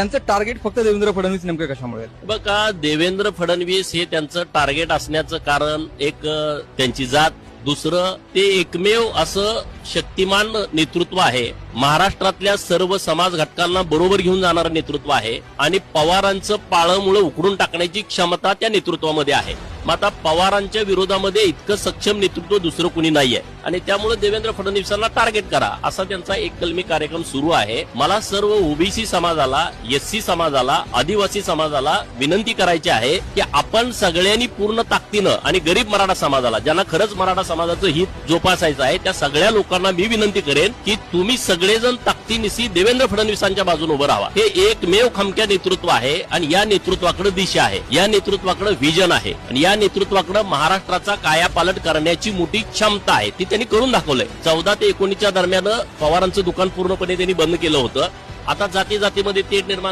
त्यांचं टार्गेट फक्त देवेंद्र फडणवीस नेमकं कशामुळे बघा देवेंद्र फडणवीस हे त्यांचं टार्गेट असण्याचं कारण एक त्यांची जात. दुसरं ते एकमेव असं शक्तिमान नेतृत्व आहे. महाराष्ट्रातल्या सर्व समाज घटकांना बरोबर घेऊन जाणारं नेतृत्व आहे आणि पवारांचं पाळमुळं उकडून टाकण्याची क्षमता त्या नेतृत्वामध्ये आहे. मग आता पवारांच्या विरोधामध्ये इतकं सक्षम नेतृत्व दुसरं कुणी नाहीये. आणि त्यामुळे देवेंद्र फडणवीसांना टार्गेट करा असा त्यांचा एक कलमी कार्यक्रम सुरू आहे. मला सर्व ओबीसी समाजाला एससी समाजाला आदिवासी समाजाला विनंती करायची आहे की आपण सगळ्यांनी पूर्ण ताकदीनं आणि गरीब मराठा समाजाला ज्यांना खरंच मराठा समाजाचं हित जोपासायचं आहे त्या सगळ्या लोकांना मी विनंती करेन की तुम्ही सगळेजण ताकदीनिशी देवेंद्र फडणवीसांच्या बाजूने उभं राहा. हे एकमेव खमक्या नेतृत्व आहे आणि या नेतृत्वाकडे दिशा आहे. या नेतृत्वाकडे व्हिजन आहे. आणि या नेतृत्वाकडे महाराष्ट्राचा कायापालट करण्याची मोठी क्षमता आहे. ती त्यांनी करून दाखवलंय. चौदा ते एकोणीसच्या दरम्यान पवारांचं दुकान पूर्णपणे त्यांनी बंद केलं होतं. आता जाती जातीमध्ये ते निर्माण